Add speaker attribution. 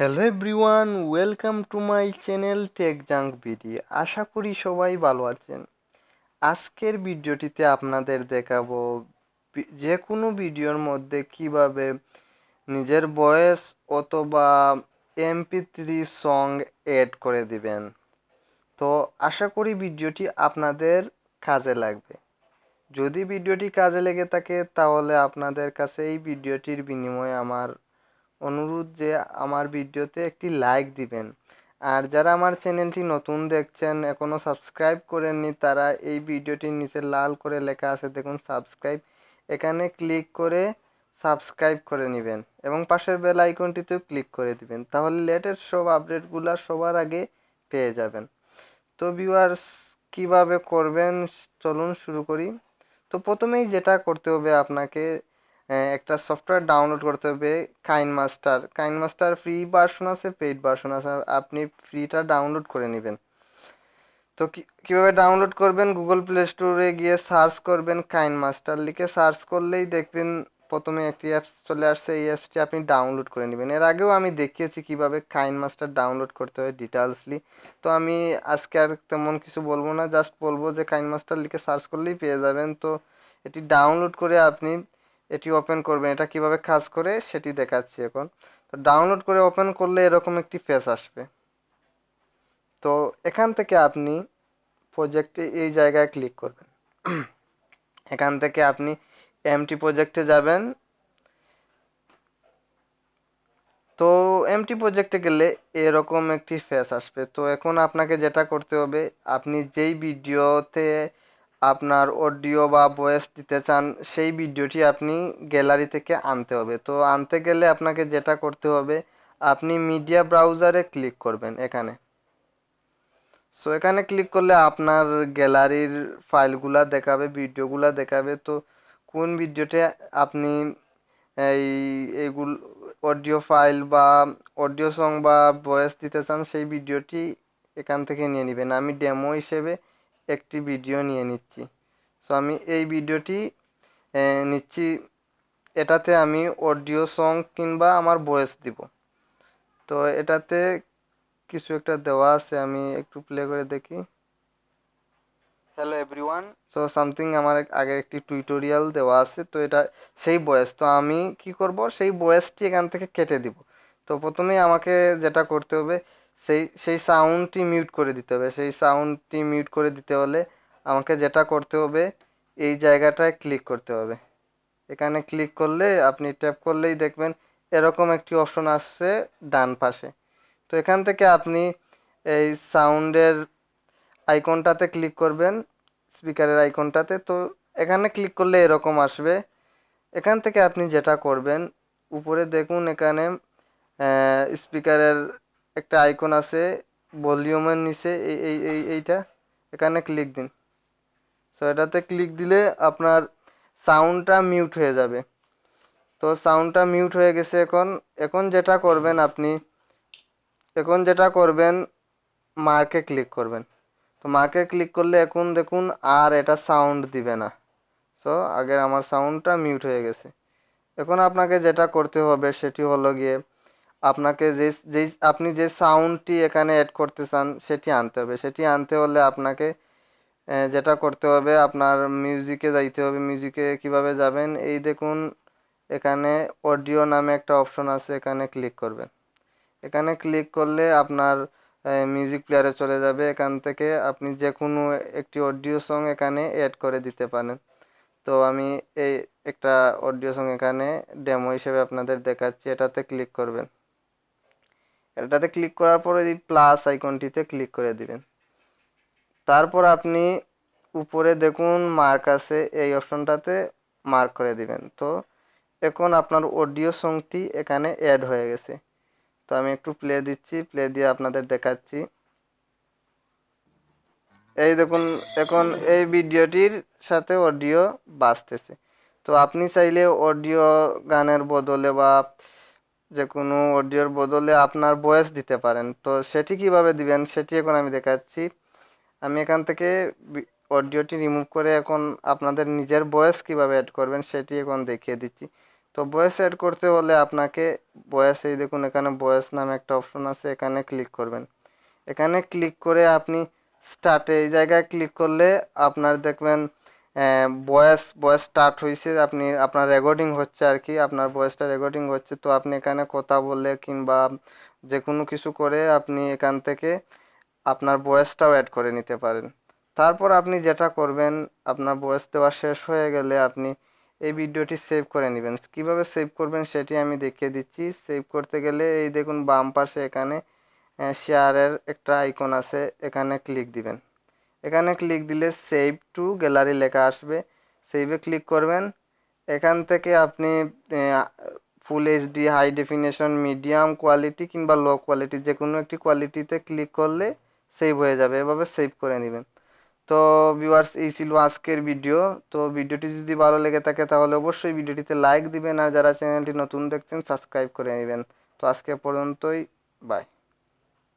Speaker 1: Hello everyone welcome to my channel tech junk video আশা করি সবাই ভালো আছেন। আজকের ভিডিওটিতে আপনাদের দেখাবো যে কোনো ভিডিওর মধ্যে কীভাবে নিজের ভয়েস অথবা এমপি থ্রি সং এড করে দিবেন। তো আশা করি ভিডিওটি আপনাদের কাজে লাগবে। যদি ভিডিওটি কাজে লেগে থাকে তাহলে আপনাদের কাছে এই ভিডিওটির বিনিময়ে আমার অনুরোধ যে আমার ভিডিওতে একটি লাইক দিবেন। আর যারা আমার চ্যানেলটি নতুন দেখছেন এখনও সাবস্ক্রাইব করেননি, তারা এই ভিডিওটির নিচে লাল করে লেখা আছে, দেখুন সাবস্ক্রাইব এখানে ক্লিক করে সাবস্ক্রাইব করে নেবেন এবং পাশের বেল আইকনটিতেও ক্লিক করে দিবেন। তাহলে লেটেস্ট সব আপডেটগুলো সবার আগে পেয়ে যাবেন। তো ভিউয়ার্স কীভাবে করবেন? চলুন শুরু করি। তো প্রথমেই যেটা করতে হবে আপনাকে একটা সফটওয়্যার ডাউনলোড করতে হবে Kine Master Kine Master free version আছে পেইড ভার্সন আছে আপনি ফ্রিটা ডাউনলোড করে নেবেন। তো কীভাবে ডাউনলোড করবেন? গুগল প্লে স্টোরে গিয়ে সার্চ করবেন কাইন মাস্টার লিখে সার্চ করলেই দেখবেন প্রথমে একটি অ্যাপস চলে আসছে, এই অ্যাপসটি আপনি ডাউনলোড করে নেবেন। এর আগেও আমি দেখিয়েছি কীভাবে কাইন মাস্টার ডাউনলোড করতে হয় ডিটেলসলি তো আমি আজকে আর তেমন কিছু বলব না জাস্ট বলব যে কাইন মাস্টার লিখে সার্চ করলেই পেয়ে যাবেন। তো এটি ডাউনলোড করে আপনি এটি ওপেন করবেন এটা কীভাবে কাজ করে সেটি দেখাচ্ছি এখন। তো ডাউনলোড করে ওপেন করলে এরকম একটি ফেস আসবে। তো এখান থেকে আপনি প্রজেক্টে এই জায়গায় ক্লিক করবেন। এখান থেকে আপনি এমটি প্রজেক্টে যাবেন। তো এমটি প্রজেক্টে গেলে এরকম একটি ফেস আসবে। তো এখন আপনাকে যেটা করতে হবে, আপনি যেই ভিডিওতে আপনার অডিও বা ভয়েস দিতে চান, সেই ভিডিওটি আপনি গ্যালারি থেকে আনতে হবে। তো আনতে গেলে আপনাকে যেটা করতে হবে, আপনি মিডিয়া ব্রাউজারে ক্লিক করবেন এখানে। সো এখানে ক্লিক করলে আপনার গ্যালারির ফাইলগুলা দেখাবে, ভিডিওগুলা দেখাবে। তো কোন ভিডিওতে আপনি এই, এইগুলো, অডিও ফাইল বা অডিও সং বা ভয়েস দিতে চান, সেই ভিডিওটি এখান থেকে নিয়ে নেবেন। আমি ডেমো হিসেবে একটি ভিডিও নিয়ে নিচ্ছি। সো আমি এই ভিডিওটি নিচ্ছি। এটাতে আমি অডিও সং কিংবা আমার ভয়েস দিব। তো এটাতে কিছু একটা দেওয়া আছে আমি একটু প্লে করে দেখি। হ্যালো এভরিওয়ান সো সামথিং আমার এক- আগে একটি টিউটোরিয়াল দেওয়া আছে তো এটা সেই বয়েস তো আমি কি করব? সেই বয়েসটি এখান থেকে কেটে দিব। তো প্রথমেই আমাকে যেটা করতে হবে সেই সেই সাউন্ডটি মিউট করে দিতে হবে। সেই সাউন্ডটি মিউট করে দিতে হলে আমাকে যেটা করতে হবে, এই জায়গাটায় ক্লিক করতে হবে। এখানে ক্লিক করলে, আপনি ট্যাপ করলেই দেখবেন এরকম একটি অপশন আসছে ডান পাশে। তো এখান থেকে আপনি এই সাউন্ডের আইকনটাতে ক্লিক করবেন স্পিকারের আইকনটাতে তো এখানে ক্লিক করলে এরকম আসবে। এখান থেকে আপনি যেটা করবেন, উপরে দেখুন এখানে স্পিকারের একটা আইকন আছে ভলিউমের নিচে এই এই এই, এইটা, এখানে ক্লিক দিন। সো এটাতে ক্লিক দিলে আপনার সাউন্ডটা মিউট হয়ে যাবে। তো সাউন্ডটা মিউট হয়ে গেছে এখন। এখন যেটা করবেন আপনি, এখন যেটা করবেন মার্কে ক্লিক করবেন। তো মার্কে ক্লিক করলে এখন দেখুন আর এটা সাউন্ড দিবে না। সো আগের আমার সাউন্ডটা মিউট হয়ে গেছে। এখন আপনাকে যেটা করতে হবে সেটি হলো গিয়ে আপনাকে যে যেই আপনি যে সাউন্ডটি এখানে অ্যাড করতে চান, সেটি আনতে হবে। সেটি আনতে হলে আপনাকে যেটা করতে হবে, আপনার মিউজিকে যাইতে হবে। মিউজিকে কীভাবে যাবেন? এই দেখুন, এখানে অডিও নামে একটা অপশন আছে, এখানে ক্লিক করবেন। এখানে ক্লিক করলে আপনার মিউজিক প্লেয়ারে চলে যাবে। এখান থেকে আপনি যে কোনো একটি অডিও সং এখানে অ্যাড করে দিতে পারেন। তো আমি এই একটা অডিও সং এখানে ডেমো হিসেবে আপনাদের দেখাচ্ছি। এটাতে ক্লিক করবেন। এটাতে ক্লিক করার পরে এই প্লাস আইকনটিতে ক্লিক করে দিবেন। তারপর আপনি উপরে দেখুন মার্ক আছে, এই অপশনটাতে মার্ক করে দিবেন। তো এখন আপনার অডিও সংটি এখানে অ্যাড হয়ে গেছে। তো আমি একটু প্লে দিচ্ছি প্লে দিয়ে আপনাদের দেখাচ্ছি। এই দেখুন, এখন এই ভিডিওটির সাথে অডিও বাজতেছে। তো আপনি চাইলে অডিও গানের বদলে বা যে কোনো অডিওর বদলে আপনার ভয়েস দিতে পারেন। তো সেটি কীভাবে দিবেন সেটি এখন আমি দেখাচ্ছি। আমি এখান থেকে অডিওটি রিমুভ করে এখন আপনাদের নিজের ভয়েস কীভাবে অ্যাড করবেন সেটি এখন দেখিয়ে দিচ্ছি। তো ভয়েস অ্যাড করতে হলে আপনাকে ভয়েস এই দেখুন এখানে ভয়েস নামে একটা অপশন আছে, এখানে ক্লিক করবেন। এখানে ক্লিক করে আপনি স্টার্টে এই জায়গায় ক্লিক করলে আপনার দেখবেন ভয়েস ভয়েস স্টার্ট হয়েছে আপনি, আপনার রেকর্ডিং হচ্ছে আর কি, আপনার ভয়েসটা রেকর্ডিং হচ্ছে, তো আপনি এখানে কথা বলে কিংবা যে কোনো কিছু করে আপনি এখান থেকে আপনার ভয়েসটাও অ্যাড করে নিতে পারেন। তারপর আপনি যেটা করবেন, আপনার ভয়েস দেওয়া শেষ হয়ে গেলে আপনি এই ভিডিওটি সেভ করে নেবেন। কীভাবে সেভ করবেন সেটি আমি দেখিয়ে দিচ্ছি। সেভ করতে গেলে এই দেখুন বাম পাশে এখানে শেয়ারের একটা আইকন আছে, এখানে ক্লিক দিবেন। এখানে ক্লিক দিলে সেভ টু গ্যালারি লেখা আসবে। সেভে ক্লিক করবেন। এখান থেকে আপনি full HD high definition medium quality কিংবা লো কোয়ালিটি যে কোনো একটি কোয়ালিটিতে ক্লিক করলে সেভ হয়ে যাবে। এভাবে সেভ করে নেবেন। তো ভিউয়ার্স এই ছিল আজকের ভিডিও তো ভিডিওটি যদি ভালো লেগে থাকে তাহলে অবশ্যই ভিডিওটিতে লাইক দিবেন আর যারা চ্যানেলটি নতুন দেখছেন সাবস্ক্রাইব করে নেবেন। তো আজকে পর্যন্তই। বাই